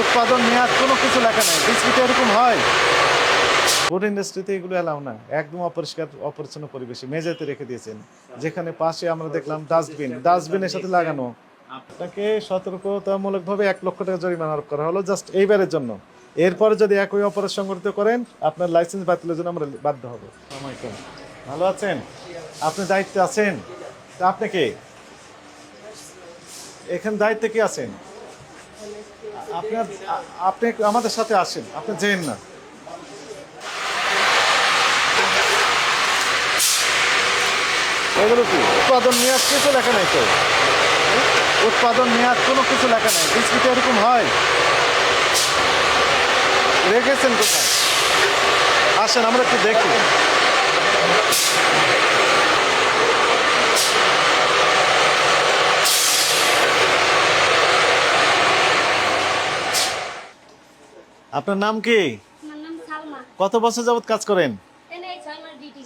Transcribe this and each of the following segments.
উৎপাদন মেয়াদ কোনো কিছু লেখা নাই। বিস্কিটে এরকম হয়। ফুড ইন্ডাস্ট্রিতে এগুলো এলাও না একদম অপরিষ্কার, অপরিচ্ছন্ন পরিবেশে মেঝেতে রেখে দিয়েছেন। যেখানে পাশে আমরা দেখলাম ডাস্টবিন। ডাস্টবিনের সাথে লাগানো। আপনাকে সতর্কতামূলকভাবে এক লক্ষ টাকা জরিমানা আরোপ করা হলো জাস্ট এইবারের জন্য। এরপরে যদি একই অপরাধ সংগঠিত করেন, আপনার লাইসেন্স বাতিলের জন্য আমরা বাধ্য হব। ভালো আছেন? আপনি দায়িত্বে আছেন? তা আপনি কে? এখানে দায়িত্বে কি আছেন? আপনার আপনি আমাদের সাথে আসেন। আপনি যেন না। এগুলো কি? উৎপাদন মেয়াদ কিছু লেখা নাই তো উৎপাদন মেয়াদ কোনো কিছু লেখা নাই। বিস্কিটে এরকম হয়। রেখেছেন কোথায়? আসেন আমরা একটু দেখি। আপনার নাম কি? কত বছর যাবত কাজ করেন?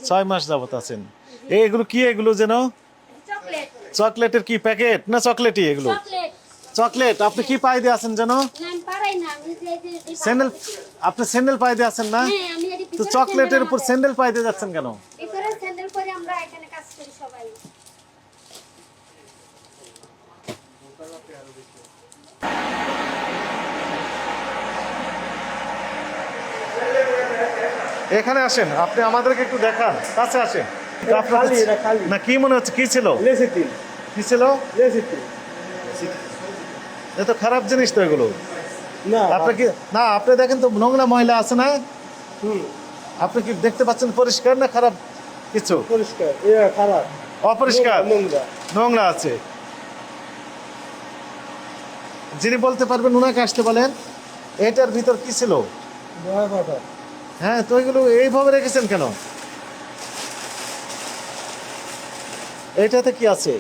ছয় মাস যাবৎ যাবত আছেন এগুলো কি এগুলো যেন? চকলেটের কি প্যাকেট না চকলেটই এগুলো? চকলেট। আপনি কি পাই দিয়ে আছেন যেন? স্যান্ডেল আপনি স্যান্ডেল পাই দিয়ে আছেন না? হ্যাঁ তো চকলেটের উপর স্যান্ডেল পাই দিয়ে যাচ্ছেন কেন ভিতরে স্যান্ডেল পরে আমরা এখানে কাজ করি সবাই এখানে আসেন আপনি আমাদেরকে একটু দেখান। কাছে আসেন। না কি মনে হচ্ছে? কি ছিল? কি ছিল? এ তো খারাপ জিনিস তো এগুলো। না। আপনি কি না আপনি দেখেন তো নোংরা মহিলা আছে না? হুম। আপনি কি দেখতে পাচ্ছেন পরিষ্কার না খারাপ কিছু? পরিষ্কার খারাপ। অপরিষ্কার? নোংরা আছে। যিনি বলতে পারবেন ওনাকে আসতে বলেন। এটার ভিতর কি ছিল? হ্যাঁ তো এগুলো এইভাবে রেখেছেন কেন? এটাতে কি আছে?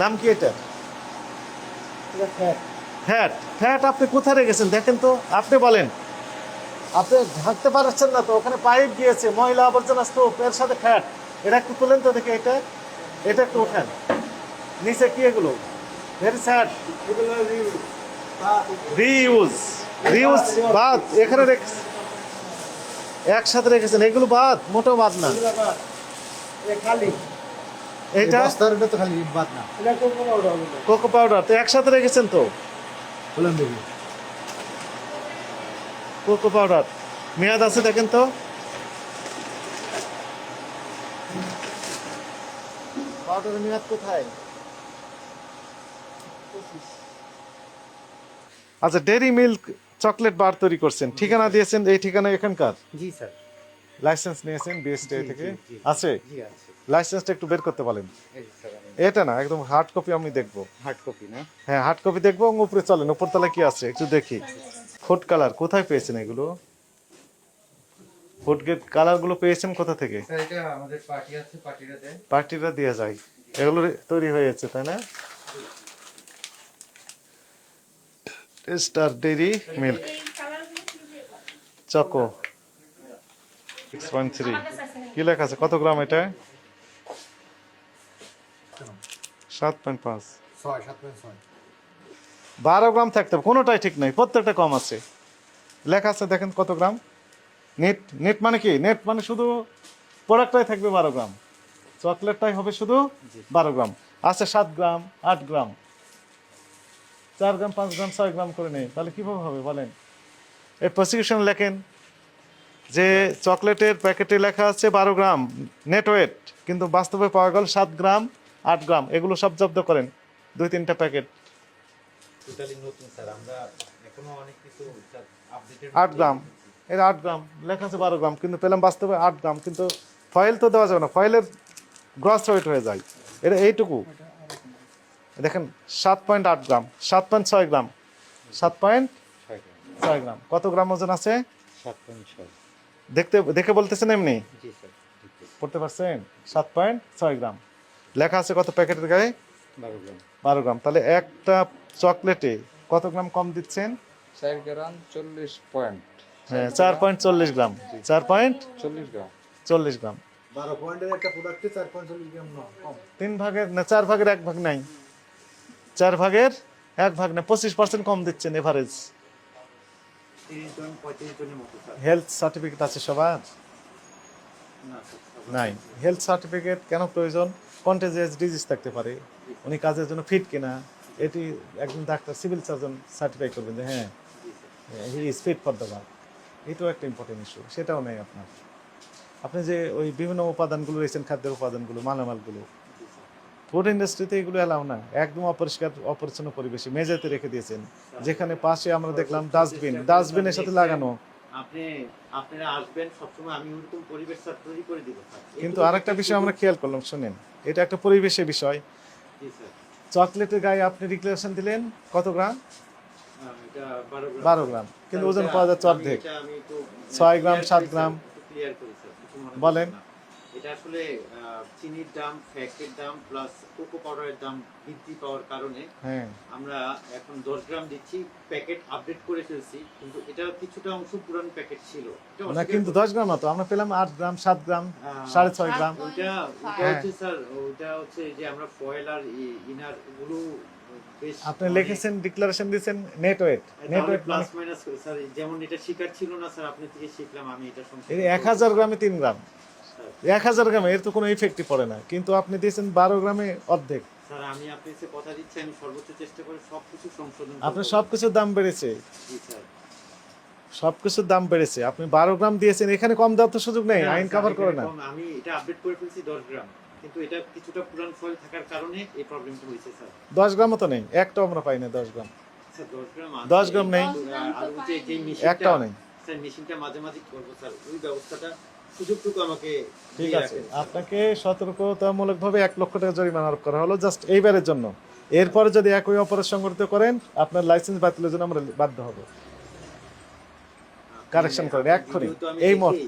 নাম কি এটা? ফ্যাট। ফ্যাট। ফ্যাট আপনি কোথায় রেখেছেন? দেখেন তো আপনি বলেন। আপনি ঢাকতে পারছেন না তো ওখানে পাইপ গিয়েছে ময়লা আবর্জনা স্তূপ এর সাথে ফ্যাট। এটা একটু তুলেন তো দেখে এটা। এটা একটু ওঠেন। নিচে কি এগুলো? ভেরি স্যাড এগুলো রিইউজ রিইউজ বাদ এখানে রেখ একসাথে রেখেছেন এগুলো বাদ মোটেও বাদ না। খালি। এটা? তো খালি বাদ না। কোকো পাউডার পাউডার তো একসাথে রেখেছেন তো? কোকো পাউডার মেয়াদ আছে দেখেন তো? পাউডারের মেয়াদ কোথায়? আচ্ছা ডেরি মিল্ক চকলেট বার তৈরি করছেন। ঠিকানা দিয়েছেন এই ঠিকানা এখানকার? জি স্যার। লাইসেন্স নিয়েছেন বিএসটি থেকে। আছে? লাইসেন্সটা একটু বের করতে আমি এটা না একদম হার্ড কপি আমি দেখব। হার্ড কপি না? হ্যাঁ হার্ড কপি দেখব এবং উপরে চলেন উপরতলায় কি আছে একটু দেখি। ফুড কালার কোথায় পেয়েছেন এগুলো? ফুড কালারগুলো পেয়েছেন কোথা থেকে? স্যার এটা আমাদের পার্টি আছে পার্টিরা দেয় পার্টিরা দিয়ে যায় এগুলো তৈরি হয়েছে তাই না? Star dairy milk choco. Six point three কি লেখা আছে? কত গ্রাম এটা? সাত পয়েন্ট পাঁচ। বারো গ্রাম থাকতে হবে। কোনোটাই ঠিক নাই। প্রত্যেকটা কম আছে। লেখা আছে দেখেন কত গ্রাম। নেট নেট মানে কি? নেট মানে শুধু প্রোডাক্টটাই থাকবে বারো গ্রাম। চকলেটটাই হবে শুধু বারো গ্রাম। আছে সাত গ্রাম আট গ্রাম। চার গ্রাম পাঁচ গ্রাম ছয় গ্রাম করে নেই। তাহলে কীভাবে হবে? বলেন। এই প্রসিকিউশন লেখেন যে চকলেটের প্যাকেটে লেখা আছে বারো গ্রাম নেট ওয়েট কিন্তু বাস্তবে পাওয়া গেল সাত গ্রাম আট গ্রাম। এগুলো সব জব্দ করেন দুই তিনটা প্যাকেট। আট গ্রাম। এর আট গ্রাম। লেখা আছে বারো গ্রাম কিন্তু পেলাম বাস্তবে আট গ্রাম। কিন্তু ফয়েল তো দেওয়া যাবে না। ফয়েলের গ্রস ওয়েট হয়ে যায়। এটা এইটুকু। দেখেন সাত পয়েন্ট আট গ্রাম সাত পয়েন্ট ছয় গ্রাম সাত পয়েন্ট ছয় গ্রাম। ছয় গ্রাম কত গ্রাম ওজন আছে? সাত পয়েন্ট ছয়। দেখতে দেখে বলতেছেন এমনি? জি স্যার ঠিক আছে পড়তে পারছেন? সাত পয়েন্ট ছয় গ্রাম। লেখা আছে কত প্যাকেটের গায়ে? বারো গ্রাম। বারো গ্রাম। তাহলে একটা চকলেটে কত গ্রাম কম দিচ্ছেন? চার গ্রাম চল্লিশ পয়েন্ট। হ্যাঁ চার পয়েন্ট চল্লিশ গ্রাম। চার পয়েন্ট চল্লিশ গ্রাম। চল্লিশ গ্রাম। বারো পয়েন্টের একটা প্রোডাক্টে চার পয়েন্ট চল্লিশ গ্রাম তিন ভাগের না চার ভাগের এক ভাগ নাই। চার ভাগের এক ভাগ না, পঁচিশ পার্সেন্ট কম দিচ্ছেন এভারেজ হেলথ সার্টিফিকেট আছে সবার? নাই। হেলথ সার্টিফিকেট কেন প্রয়োজন? কন্টেজিয়াস ডিজিজ থাকতে পারে। উনি কাজের জন্য ফিট কিনা? এটি একজন ডাক্তার সিভিল সার্জন সার্টিফাই করবেন যে হ্যাঁ he is fit for the work এটাও একটা ইম্পর্টেন্ট ইস্যু সেটাও নেই আপনার। আপনি যে ওই বিভিন্ন উপাদানগুলো রয়েছেন, খাদ্যের উপাদানগুলো, মালামালগুলো ফুড ইন্ডাস্ট্রিতে এগুলো এলাও না। একদম অপরিষ্কার অপরিচ্ছন্ন পরিবেশে মেঝেতে রেখে দিয়েছেন। যেখানে পাশে আমরা দেখলাম ডাস্টবিন ডাস্টবিনের সাথে লাগানো। আপনি আপনারা আসবেন সবসময় আমি পরিবেশ তৈরি করে দিব কিন্তু আরেকটা বিষয় আমরা খেয়াল করলাম শুনেন। এটা একটা পরিবেশের বিষয়। চকলেটের গায়ে আপনি ডিক্লারেশন দিলেন কত গ্রাম? বারো গ্রাম। কিন্তু ওজন পাওয়া যাচ্ছে আমি অর্ধেক। ছয় গ্রাম, সাত গ্রাম। বলেন। এটা আসলে চিনির দাম ফ্যাক্টের দাম প্লাস কোকো পাউডারের দাম বৃদ্ধি পাওয়ার কারণে হ্যাঁ। আমরা এখন দশ গ্রাম দিচ্ছি প্যাকেট আপডেট করে ফেলছি কিন্তু এটা কিছুটা অংশ পুরান প্যাকেট ছিল। না কিন্তু দশ গ্রাম না তো আমরা পেলাম আট গ্রাম সাত গ্রাম আহ, সাড়ে ছয় গ্রাম। ওইটা ওইটা হ্যাঁ। হচ্ছে স্যার ওইটা হচ্ছে যে আমরা ফয়েল আর ইনারগুলো আপনি লিখেছেন ডিক্লারেশন দিয়েছেন net weight net weight plus minus sir যেমন এটা শিকার ছিল না স্যার আপনি থেকে শিখলাম আমি এটা সম্পর্কে। এই এক হাজার গ্রামে তিন গ্রাম। স্যার, এক হাজার গ্রামে এর তো কোনো ইফেক্টই পড়ে না। কিন্তু আপনি দিয়েছেন বারো গ্রামে অর্ধেক। স্যার আমি আপনাকে কথা দিচ্ছি আমি সর্বোচ্চ চেষ্টা করে সবকিছু সংশোধন করব। আপনার সব কিছুর দাম বেড়েছে। সব কিছুর দাম বেড়েছে। আপনি বারো গ্রাম দিয়েছেন এখানে কম দেওয়ার তো সুযোগ নেই আইন কভার করে না। আমি এটা আপডেট করে ফেলছি দশ গ্রাম। কিন্তু এটা কিছুটা পুরান ফয়েল থাকার কারণে এই প্রবলেমটা হয়েছে স্যার। দশ গ্রামও তো নেই একটাও আমরা পাই না দশ গ্রাম দশ গ্রাম নেই। একটাও নেই। স্যার মেশিনটা মাঝে মাঝে করব স্যার? ওই ব্যবস্থাটা সুযোগটুকু আমাকে ঠিক আছে। আপনাকে সতর্কতামূলক ভাবে এক লক্ষ টাকা জরিমানা আরোপ করা হলো জাস্ট এইবারের জন্য। এরপরে যদি একই অপরাধ সংগঠিত করেন আপনার লাইসেন্স বাতিলের জন্য আমরা বাধ্য হব। কারেকশন করেন এক্ষুনি এই। মুহূর্তে।